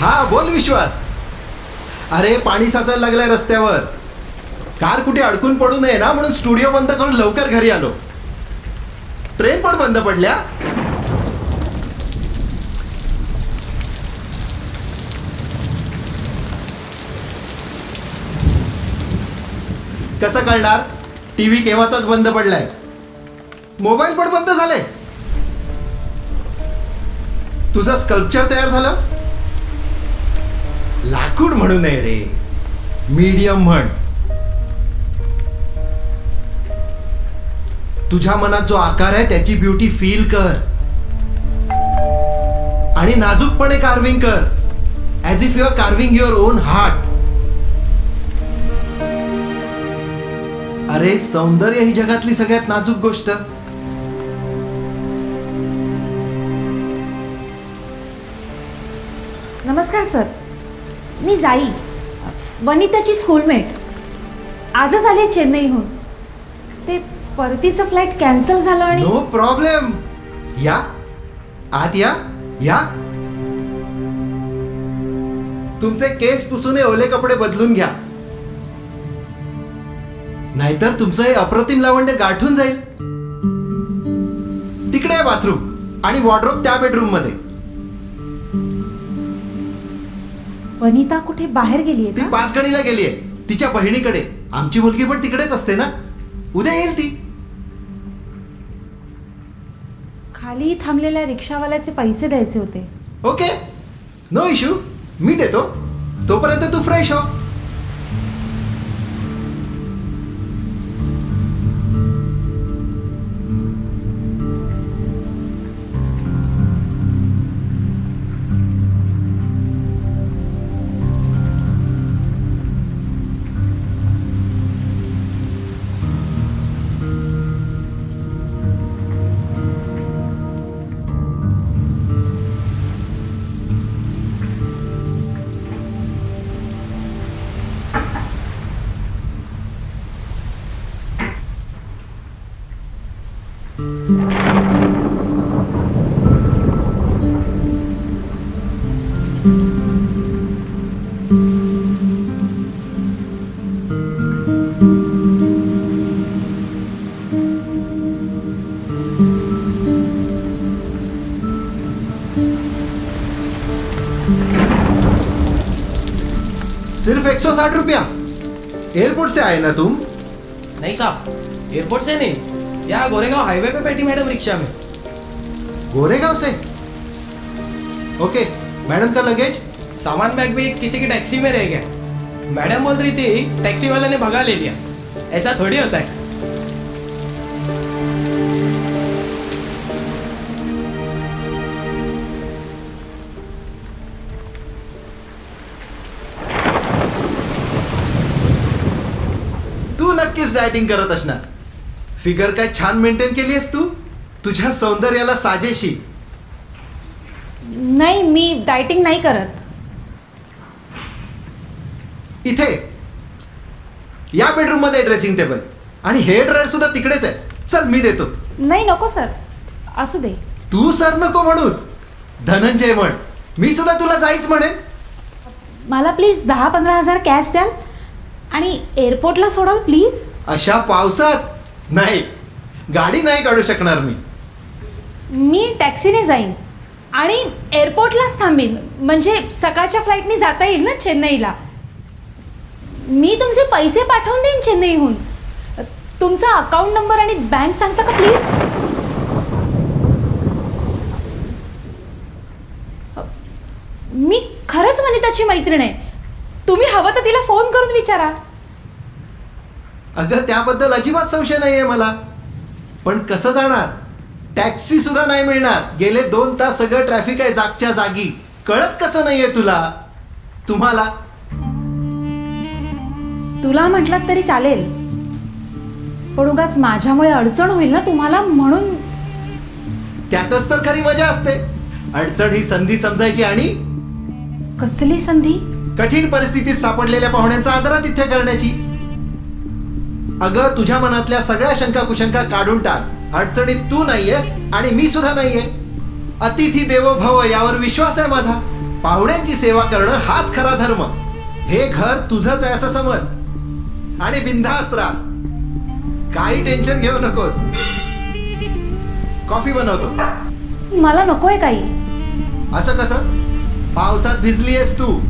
हा बोल विश्वास. अरे पाणी साचायला लागलाय रस्त्यावर. कार कुठे अडकून पडू नये ना म्हणून स्टुडिओ बंद करून लवकर घरी आलो. ट्रेन पण बंद पडल्या. कसं कळणार? टीव्ही केव्हाचाच बंद पडलाय? मोबाईल पण बंद झालाय. तुझं स्कल्पचर तयार झालं? लाकूड म्हणू नये रे. मीडियम म्हण. तुझ्या मनात जो आकार आहे त्याची ब्युटी फील कर. आणि नाजूकपणे कार्विंग कर. As if you are carving your own heart अरे सौंदर्य ही जगातली सगळ्यात नाजूक गोष्ट. नमस्कार सर. मी जाई. वनिताची स्कूलमेट आजच आली आहे चेन्नईहून. ते परतीचं फ्लाईट कॅन्सल झालं आणि नो प्रॉब्लेम या. आत या. या. तुमचे केस पुसून ओले कपडे बदलून घ्या. नाहीतर तुमचं हे अप्रतिम लावण्य गाठून जाईल. तिकडे आहे बाथरूम आणि वॉर्ड्रोब त्या बेडरूममध्ये. वनिता कुठे बाहेर गेली ती आहे का? पाचगणीला गेली आहे तिच्या बहिणीकडे. आमची मुलगी पण तिकडेच असते ना? उद्या येईल ती. खाली थांबलेल्या रिक्षावाल्याचे पैसे द्यायचे होते. ओके. No issue. मी देतो. तोपर्यंत तू फ्रेश हो. सिर्फ़ एक सौ साठ रुपया। एयरपोर्ट से आए ना तुम? नहीं साहब, एयरपोर्ट से नहीं। यहाँ गोरेगांव हाईवे पे बैठी मैडम रिक्शा में। गोरेगांव से? ओके मैडम का लगेज? सामान बैग भी किसी की टैक्सी में रह गया। मैडम बोल रही थी टैक्सी वाले ने भगा ले लिया। ऐसा थोड़ी होता है। तू नक्कीच डायटिंग करत असणार फिगर काय छान मेंटेन केली आहेस तू? तुझ्या सौंदर्याला साजेशी. नाही मी डायटिंग नाही करत. इथे. या बेडरूममध्ये ड्रेसिंग टेबल आणि हेअर ड्रायर सुद्धा तिकडेच आहे. चल मी देतो. नाही नको सर. असू दे. तू सर नको म्हणूस. धनंजय म्हण. मी सुद्धा तुला जाईच म्हणेन. मला प्लीज दहा पंधरा हजार कॅश द्याल आणि एअरपोर्टला सोडाल प्लीज अशा पावसात. नाही. गाडी नाही काढू शकणार मी. मी टॅक्सीने जाईन. आणि एअरपोर्टलाच थांबीन. म्हणजे सकाळच्या फ्लाईटने जाता येईल ना चेन्नईला? मी तुमचे पैसे पाठवून देईन चेन्नईहून. तुमचा अकाउंट नंबर आणि बँक सांगता का प्लीज? मी खरंच वनिताची मैत्रीण आहे. तुम्ही हवं तर तिला फोन करून विचारा. अगं त्याबद्दल अजिबात संशय नाहीये मला. पण कसं जाणार? टॅक्सी सुद्धा नाही मिळणार. गेले दोन तास सगळं ट्रॅफिक आहे जागच्या जागी. कळत कसं नाहीये तुला? तुम्हाला? तुला म्हटलात तरी चालेल. पण उगाच माझ्यामुळे अडचण होईल ना तुम्हाला? म्हणून त्यातच तर खरी मजा असते. अडचण ही संधी समजायची आणि कसली संधी? कठीण परिस्थितीत सापडलेल्या पाहुण्यांचा आदरातिथ्य करण्याची. अगं तुझ्या मनातल्या सगळ्या शंका कुशंका काढून टाक. अडचणीत तू नाहीयेस आणि मी सुद्धा नाहीये. अतिथी देवो भव यावर विश्वास आहे माझा. पाहुण्यांची सेवा करणं हाच खरा धर्म. हे घर तुझंच आहे असं समज. आणि बिनधास्त राहा. काही टेन्शन घेऊ नकोस. कॉफी बनवतो. मला नकोय काही. असं कसं? पावसात भिजली आहेस तू.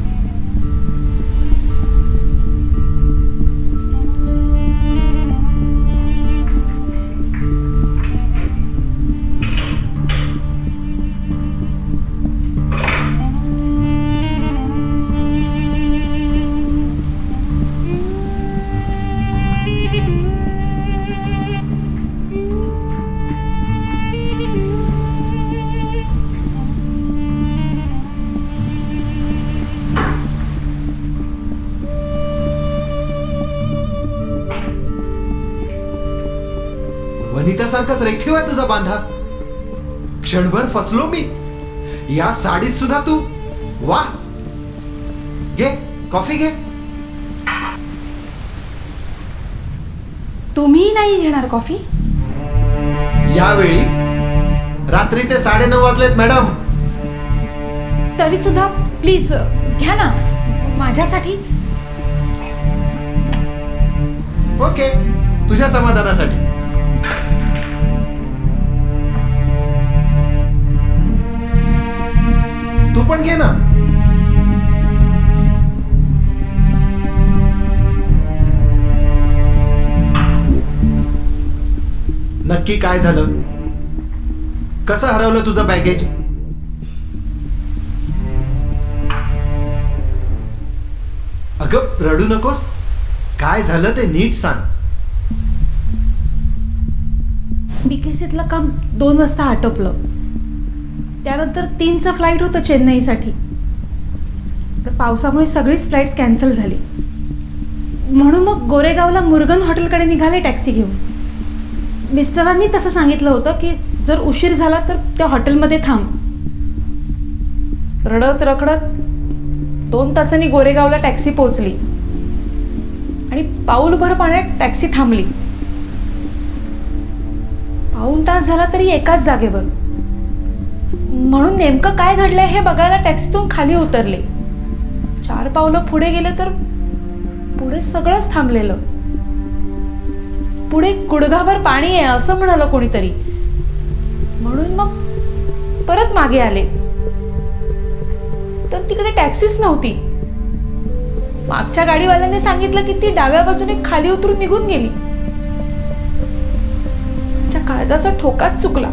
वनितासारखाच रेखीव आहे तुझा बांधा. क्षणभर फसलो मी. या साडीत सुद्धा तू. वा. घे कॉफी घे. तुम्ही नाही घेणार कॉफी? यावेळी रात्रीचे साडेनऊ वाजलेत मॅडम. तरी सुद्धा प्लीज घ्या ना. माझ्यासाठी. ओके. तुझ्या समाधानासाठी. तू घे ना. नक्की काय झालं? कसं हरवलं तुझं बॅगेज अगं रडू नकोस. काय झालं ते नीट सांग. बीकेसीतलं काम दोन वाजता आटोपलं. त्यानंतर तीनचं फ्लाईट होतं चेन्नईसाठी. पावसामुळे सगळीच फ्लाईट्स कॅन्सल झाली. म्हणून मग गोरेगावला मुरगन हॉटेलकडे निघाले टॅक्सी घेऊन. मिस्टरांनी तसं सांगितलं होतं की जर उशीर झाला तर त्या हॉटेलमध्ये थांब. रडत रखडत दोन तासांनी गोरेगावला टॅक्सी पोचली आणि पाऊलभर पाण्यात टॅक्सी थांबली. पाऊण तास झाला तरी एकाच जागेवर. म्हणून नेमकं काय घडलंय हे बघायला टॅक्सीतून खाली उतरले. चार पावलं पुढे गेले तर पुढे सगळंच थांबलेलं. पुढे गुडघाभर पाणी आहे असं म्हणालं कोणीतरी. म्हणून मग परत मागे आले. तर तिकडे टॅक्सीच नव्हती. मागच्या गाडीवाल्याने सांगितलं की ती डाव्या बाजूने खाली उतरून निघून गेली. काळजाचा ठोकाच चुकला.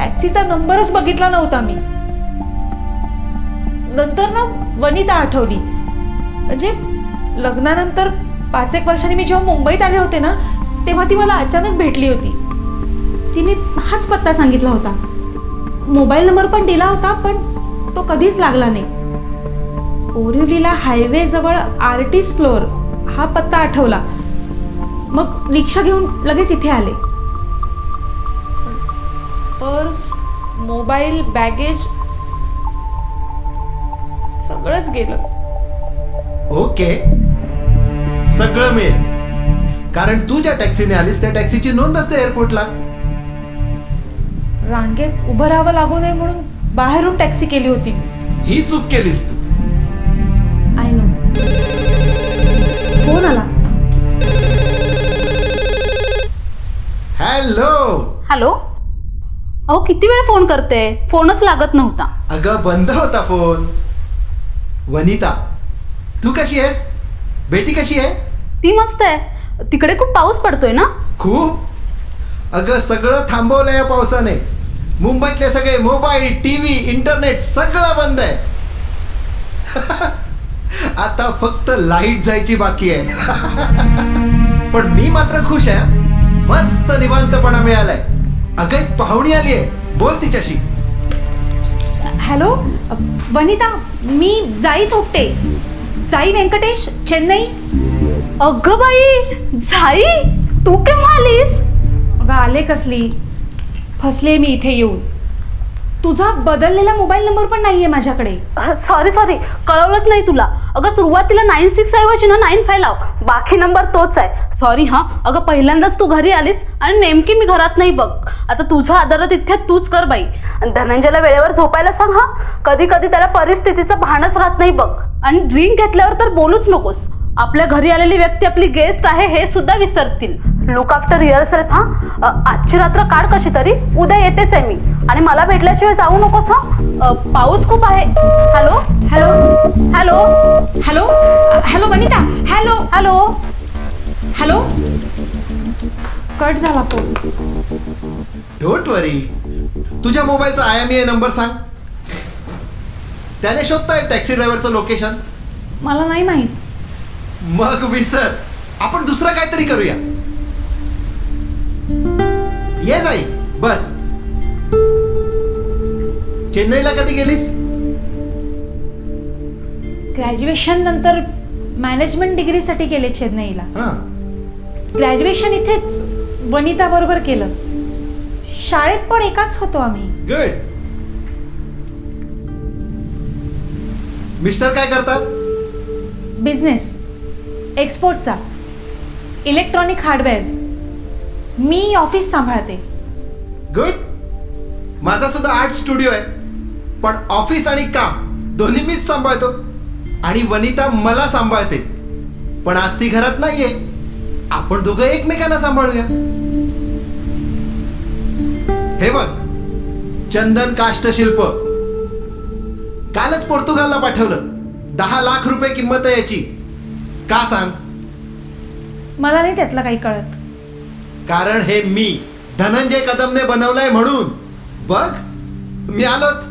टॅक्सीचा नंबरच बघितला नव्हता मी. नंतर ना वनिता आठवली. म्हणजे लग्नानंतर पाच एक वर्षांनी मी जेव्हा मुंबईत आले होते ना तेव्हा ती मला अचानक भेटली होती. तिने हाच पत्ता सांगितला होता. मोबाईल नंबर पण दिला होता पण तो कधीच लागला नाही. बोरिवलीला हायवे जवळ आर्टिस्ट फ्लोअर हा पत्ता आठवला. मग रिक्षा घेऊन लगेच इथे आले. पर्स मोबाईल बॅगेज सगळंच गेलं. ओके. सगळं मिळेल. कारण तू ज्या टॅक्सीने आलीस त्या टॅक्सीची नोंद असते एअरपोर्टला. रांगेत उभं राहावं लागू नये म्हणून बाहेरून टॅक्सी केली होती. ही चूक केलीस तू. आय नो फोन आला. हॅलो हॅलो अहो किती वेळ फोन करते? फोनच लागत नव्हता. अगं बंद होता फोन. वनिता तू कशी आहेस? बेटी कशी आहे? ती मस्त आहे. तिकडे खूप पाऊस पडतोय ना? खूप. अगं सगळं थांबवलं या पावसाने. मुंबईतले सगळे मोबाईल टीव्ही इंटरनेट सगळं बंद आहे. आता फक्त लाइट जायची बाकी आहे. पण मी मात्र खुश आहे. मस्त निवांतपणा मिळालाय. अगं एक पाहुणी आली आहे. बोल तिच्याशी. हॅलो वनिता मी जाई थोपटे. जाई व्यंकटेश चेन्नई. अगं बाई झाई तू केव्हा आलीस? अगं आले कसली? फसले मी इथे येऊन. तुझा बदललेला मोबाईल नंबर पण नाहीये माझ्याकडे. सॉरी सॉरी कळवलंच नाही तुला. अगं सुरुवातीला नाईन सिक्स ऐवजी ना नाईन फाय लाव. बाकी नंबर तोच आहे. सॉरी हां. अगं पहिल्यांदाच तू घरी आलीस आणि नेमकी मी घरात नाही बघ. आता तुझा आदर तिथे तूच कर बाई. धनंजयला वेळेवर झोपायला सांग हा. कधी कधी त्याला परिस्थितीचं भानच राहत नाही बघ. आणि ड्रिंक घेतल्यावर तर बोलूच नकोस. आपल्या घरी आलेली व्यक्ती आपली गेस्ट आहे हे सुद्धा विसरतील. लुक आफ्टर युअर सेल्फ हा? आजची रात्र काढ कशी तरी? उद्या येतेच आहे मी. आणि मला भेटल्याशिवाय जाऊ नकोस हा? अ, पाऊस खूप आहे. Hello hello hello hello hello Vanita? Hello hello hello cut झाला फोन डोंट वरी तुझ्या मोबाईलचा आय एम ए नंबर सांग. त्याने शोधताय टॅक्सी ड्रायव्हरचं लोकेशन मला नाही माहीत. मग विसर. आपण दुसरं काहीतरी करूया. ये जाई बस. चेन्नईला कधी गेलीस? ग्रॅज्युएशन नंतर मॅनेजमेंट डिग्रीसाठी गेले चेन्नईला. हा. ग्रॅज्युएशन इथेच वनिता बरोबर केलं. शाळेत पण एकाच होतो आम्ही. गुड मिस्टर काय करतात? बिझनेस एक्सपोर्टचा इलेक्ट्रॉनिक हार्डवेअर मी ऑफिस सांभाळते. गुड माझा सुद्धा आर्ट स्टुडिओ आहे. पण ऑफिस आणि काम दोन्ही मीच सांभाळतो. आणि वनिता मला सांभाळते. पण आज ती घरात नाहीये. आपण दोघं एकमेकांना सांभाळूया. हे बघ. चंदन काष्टशिल्प कालच पोर्तुगालला पाठवलं. दहा लाख रुपये किंमत आहे याची. का सांग? मला नाही त्यातलं काही कळत. कारण हे मी धनंजय कदमने बनवलंय म्हणून. बघ मी आलोच.